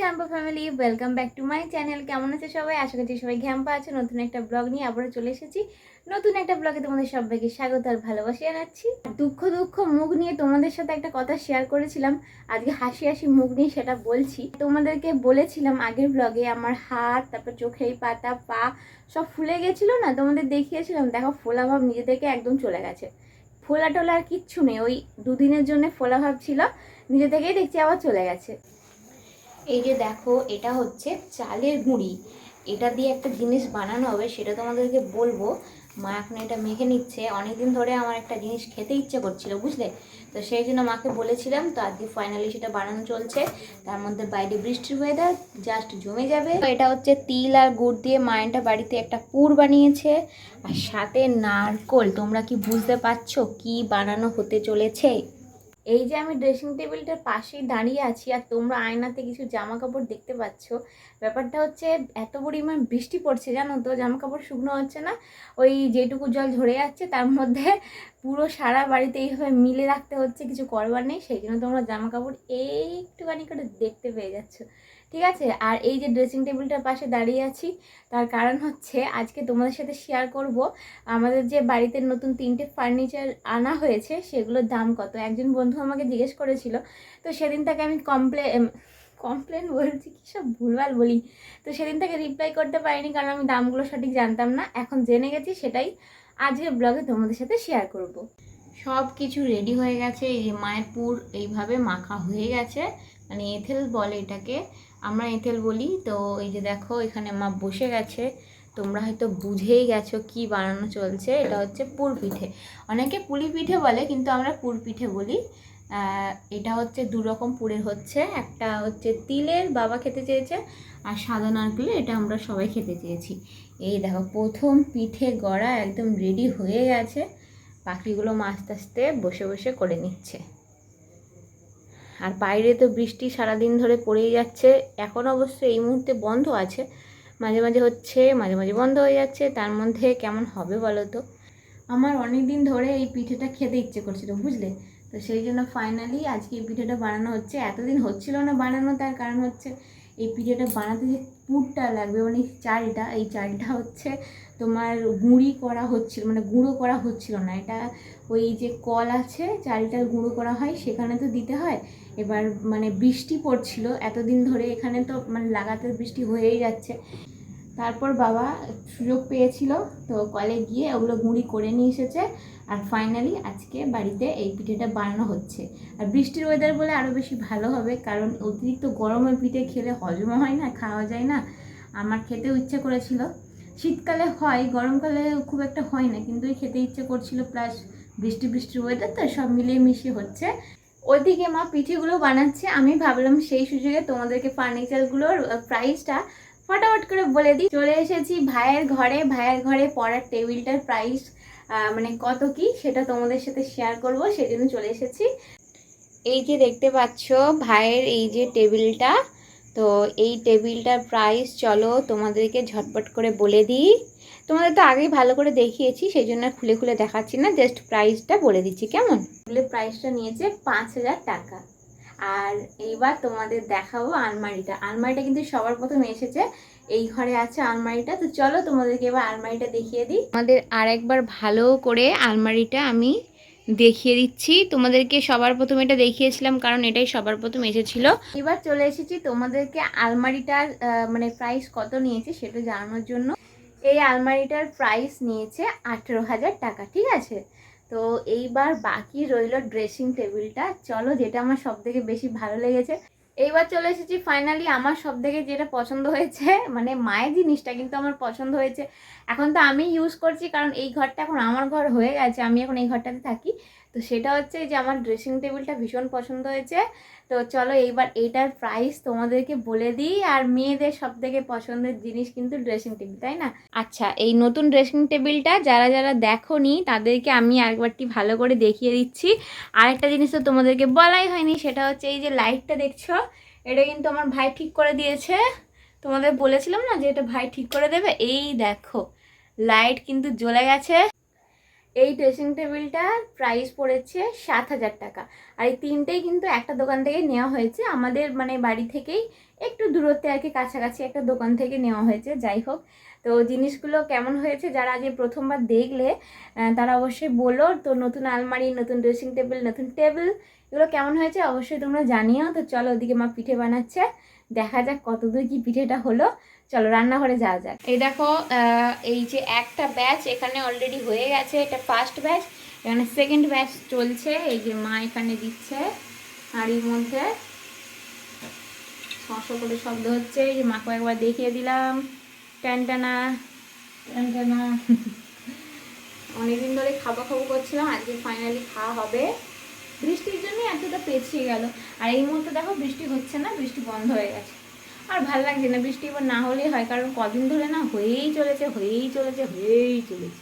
Campa family, welcome back to my channel. কেমন আছে সবাই? আশা করছি সবাই ঘ্যাম্পা আছে। নতুন একটা ব্লগ নিয়ে আবারও চলে এসেছি। নতুন একটা ব্লগে তোমাদের সবাইকে স্বাগত আর ভালোবাসা জানাচ্ছি। দুঃখ দুঃখ, মুখ নিয়ে তোমাদের সাথে একটা কথা শেয়ার করেছিলাম। আজকে হাসি হাসি মুখ নিয়ে সেটা বলছি। তোমাদেরকে বলেছিলাম আগের ব্লগে আমার হাত, তারপর চোখের পাতা, পা সব ফুলে গেছিল না? তোমাদের দেখিয়েছিলাম, দেখো ফোলাভাব নিজে থেকে একদম চলে গেছে। ফোলা টোলা আর কিচ্ছু নেই। ওই দুদিনের জন্য ফোলাভাব ছিল, নিজে থেকেই দেখছি আবার চলে গেছে। এই যে দেখো, এটা হচ্ছে চালের গুঁড়ি। এটা দিয়ে একটা জিনিস বানানো হবে, সেটা তোমাদেরকে বলব। মা এখন এটা মেখে নিচ্ছে। অনেকদিন ধরে আমার একটা জিনিস খেতে ইচ্ছে করছিল, বুঝলে? তো সেই জন্য মাকে বলেছিলাম, তো আজকে ফাইনালি সেটা বানানো চলছে। তার মধ্যে বাইরে বৃষ্টির ওয়েদার জাস্ট জমে যাবে। তো এটা হচ্ছে তিল আর গুড় দিয়ে মায়েরটা বাড়িতে একটা পুর বানিয়েছে। আর সাথে নারকোল, তোমরা কি বুঝতে পারছ কি বানানো হতে চলেছে? এই যে আমি ড্রেসিং টেবিলটার পাশেই দাঁড়িয়ে আছি আর তোমরা আয়নাতে কিছু জামা কাপড় দেখতে পাচ্ছ, ব্যাপারটা হচ্ছে এত পরিমাণ বৃষ্টি পড়ছে জানো তো জামা কাপড় শুকনো হচ্ছে না, ওই যেটুকু জল ঝরে যাচ্ছে তার মধ্যে পুরো সারা বাড়িতে এইভাবে মিলে রাখতে হচ্ছে, কিছু করবার নেই, সেই জন্য তোমরা জামা কাপড় একটুখানি করে দেখতে পেয়ে যাচ্ছ। ঠিক আছে? আর এই যে ড্রেসিং টেবিলটার পাশে দাঁড়িয়ে আছি, তার কারণ হচ্ছে আজকে তোমাদের সাথে শেয়ার করব, আমাদের যে বাড়িতে নতুন তিনটে ফার্নিচার আনা হয়েছে, সেগুলোর দাম কত? একজন বন্ধু আমাকে জিজ্ঞেস করেছিল, তো সেদিন তাকে আমি কমপ্লে কমপ্লেন বলছি, কী সব ভুলভাল বলি? তো সেদিন তাকে রিপ্লাই করতে পারিনি, কারণ আমি দামগুলো সঠিক জানতাম না। এখন জেনে গেছি, সেটাই আজকের ব্লগে তোমাদের সাথে শেয়ার করব। সব কিছু রেডি হয়ে গেছে, এই যে মায়ের পুর এইভাবে মাখা হয়ে গেছে মানে এথেল বলে এটাকে। আমরা এঁথেল বলি। তো এই যে দেখো, এখানে মা বসে গেছে। তোমরা হয়তো বুঝেই গেছো কি বানানো চলছে। এটা হচ্ছে পুর পিঠে। অনেকে পুলি পিঠে বলে, কিন্তু আমরা পুর পিঠে বলি। এটা হচ্ছে দু রকম পুরের হচ্ছে। একটা হচ্ছে তিলের, বাবা খেতে চেয়েছে, আর সাদা নারকেলের, এটা আমরা সবাই খেতে চেয়েছি। এই দেখো, প্রথম পিঠে গড়া একদম রেডি হয়ে গেছে। পাখিগুলো আস্তে আস্তে বসে বসে করে নিচ্ছে। আর বাইরে তো বৃষ্টি সারাদিন ধরে পড়েই যাচ্ছে। এখন অবশ্য এই মুহূর্তে বন্ধ আছে। মাঝে মাঝে হচ্ছে, মাঝে মাঝে বন্ধ হয়ে যাচ্ছে। তার মধ্যে কেমন হবে বলো তো? আমার অনেক দিন ধরে এই পিঠেটা খেতে ইচ্ছে করছিল, বুঝলে? তো সেই জন্য ফাইনালি আজকে এই পিঠেটা বানানো হচ্ছে। এতদিন হচ্ছিল না বানানো, তার কারণ হচ্ছে এই পিঠেটা বানাতে যে পুরটা লাগবে মানে চালটা, এই চালটা হচ্ছে তোমার গুঁড়ি করা হচ্ছিল মানে গুঁড়ো করা হচ্ছিল না। এটা ওই যে কল আছে চালটা গুঁড়ো করা হয়, সেখানে তো দিতে হয়। এবার মানে বৃষ্টি পড়ছিল, এতদিন ধরে এখানে তো মানে লাগাতার বৃষ্টি হয়েই যাচ্ছে। তারপর বাবা সুযোগ পেয়েছিল, তো কলে গিয়ে ওগুলো গুঁড়ি করে নিয়ে এসেছে। আর ফাইনালি আজকে বাড়িতে এই পিঠেটা বানানো হচ্ছে। আর বৃষ্টির ওয়েদার বলে আরও বেশি ভালো হবে, কারণ অতিরিক্ত গরমের পিঠে খেলে হজমও হয় না, খাওয়া যায় না। আমার খেতেও ইচ্ছে করেছিল। শীতকালে হয়, গরমকালে খুব একটা হয় না, কিন্তু খেতে ইচ্ছে করছিল প্লাস বৃষ্টি বৃষ্টির ওয়েদার তো সব মিলিয়ে মিশিয়ে হচ্ছে। ওইদিকে মা পিঠেগুলো বানাচ্ছে, আমি ভাবলাম সেই সুযোগে তোমাদেরকে ফার্নিচারগুলোর প্রাইসটা ফটাফট করে বলে দিই। চলে এসেছি ভাইয়ের ঘরে। ভাইয়ের ঘরে পড়ার টেবিলটার প্রাইস মানে কত কি সেটা তোমাদের সাথে শেয়ার করব। সেই জন্য চলে এসেছি। এই যে দেখতে পাচ্ছ ভাইয়ের এই যে টেবিলটা, তো এই টেবিলটার প্রাইস চলো তোমাদেরকে ঝটপট করে বলে দিই। তোমাদের তো আগেই ভালো করে দেখিয়েছি সেই জন্য খুলে খুলে দেখাচ্ছি না জাস্ট প্রাইসটা বলে দিচ্ছি, কেমন? প্রাইসটা নিয়েছে পাঁচ হাজার টাকা। আর এইবার তোমাদের দেখাবো আলমারিটা। আলমারিটা কিন্তু সবার প্রথম এসেছে। এই ঘরে আছে আলমারিটা। তো চলো তোমাদেরকে এবার আলমারিটা দেখিয়ে দিই। আমাদের আরেকবার ভালো করে আলমারিটা আমি দেখিয়ে দিচ্ছি। তোমাদেরকে সবার প্রথম এটা দেখিয়েছিলাম, কারণ এটাই সবার প্রথম এসেছিল। এবার চলে এসেছি তোমাদেরকে আলমারিটার মানে প্রাইস কত নিয়েছে সেটা জানানোর জন্য। এই আলমারিটার প্রাইস নিয়েছে আঠেরো হাজার টাকা, ঠিক আছে? তো এইবার বাকি রইল ড্রেসিং টেবিলটা চলো যেটা আমার সব থেকে বেশি ভালো লেগেছে। এইবার চলে এসেছি ফাইনালি আমার সব থেকে যেটা পছন্দ হয়েছে মানে মায়ের জিনিসটা কিন্তু আমার পছন্দ হয়েছে। এখন তো আমি ইউজ করছি, কারণ এই ঘরটা এখন আমার ঘর হয়ে গেছে, আমি এখন এই ঘরটাতে থাকি। তো সেটা হচ্ছে যে আমার ড্রেসিং টেবিলটা ভীষণ পছন্দ হয়েছে। তো চলো এইবার এইটার প্রাইস তোমাদেরকে বলে দিই। আর মেয়েদের সব থেকে পছন্দের জিনিস কিন্তু ড্রেসিং টেবিল তাই না? আচ্ছা এই নতুন ড্রেসিং টেবিলটা যারা যারা দেখোনি, তাদেরকে আমি আরেকবারটি ভালো করে দেখিয়ে দিচ্ছি। আরেকটা জিনিস তো তোমাদেরকে বলাই হয়নি, সেটা হচ্ছে এই যে লাইটটা দেখছ, এটা কিন্তু আমার ভাই ঠিক করে দিয়েছে। তোমাদের বলেছিলাম না যে এটা ভাই ঠিক করে দেবে? এই দেখো লাইট কিন্তু জ্বলে গেছে। এই ড্রেসিং টেবিলটার প্রাইস পড়েছে সাত হাজার টাকা। আর এই তিনটেই কিন্তু একটা দোকান থেকে নেওয়া হয়েছে। আমাদের মানে বাড়ি থেকেই একটু দূরত্বে আর কি কাছাকাছি একটা দোকান থেকে নেওয়া হয়েছে, যাই হোক। তো জিনিসগুলো কেমন হয়েছে যারা আগে প্রথমবার দেখলে তারা অবশ্যই বলো। তো নতুন আলমারি, নতুন ড্রেসিং টেবিল নতুন টেবিল এগুলো কেমন হয়েছে অবশ্যই তোমরা জানিও। তো চলো ওদিকে মা পিঠে বানাচ্ছে। দেখা যাক কতদূর কি পিঠেটা হলো। চলো রান্নাঘরে যাওয়া যাক। এই দেখো এই যে একটা ব্যাচ এখানে অলরেডি হয়ে গেছে, এটা ফার্স্ট ব্যাচ এখানে সেকেন্ড ব্যাচ চলছে, এই যে মা এখানে দিচ্ছে হাঁড়ির মধ্যে ছশো করে শব্দ হচ্ছে, এই যে মাকে একবার দেখিয়ে দিলাম ট্যানটানা ট্যানটানা অনেকদিন ধরে খাব খাব করছিলাম, আজকে ফাইনালি খাওয়া হবে। বৃষ্টির জন্য এতটা পেছিয়ে গেল। আর এই মুহূর্তে দেখো বৃষ্টি হচ্ছে না, বৃষ্টি বন্ধ হয়ে গেছে। আর ভালো লাগছে না বৃষ্টি এবার না হলেই হয় কারণ কদিন ধরে না হয়েই চলেছে হয়েই চলেছে হয়েই চলেছে।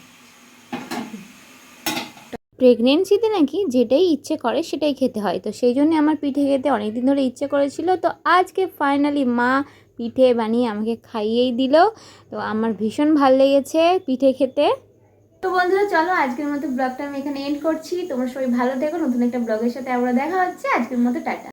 প্রেগনেন্সিতে নাকি যেটাই ইচ্ছে করে সেটাই খেতে হয় তো সেই জন্য আমার পিঠে খেতে অনেক দিন ধরে ইচ্ছে করেছিল তো আজকে ফাইনালি মা পিঠে বানিয়ে আমাকে খাইয়েই দিল তো আমার ভীষণ ভালো লেগেছে পিঠে খেতে। তো বন্ধুরা চলো আজকের মতো ব্লগটা আমি এখানে এন্ড করছি তোমার সবাই ভালো থেকো নতুন একটা ব্লগের সাথে আবার দেখা হচ্ছে আজকের মতো টাটা।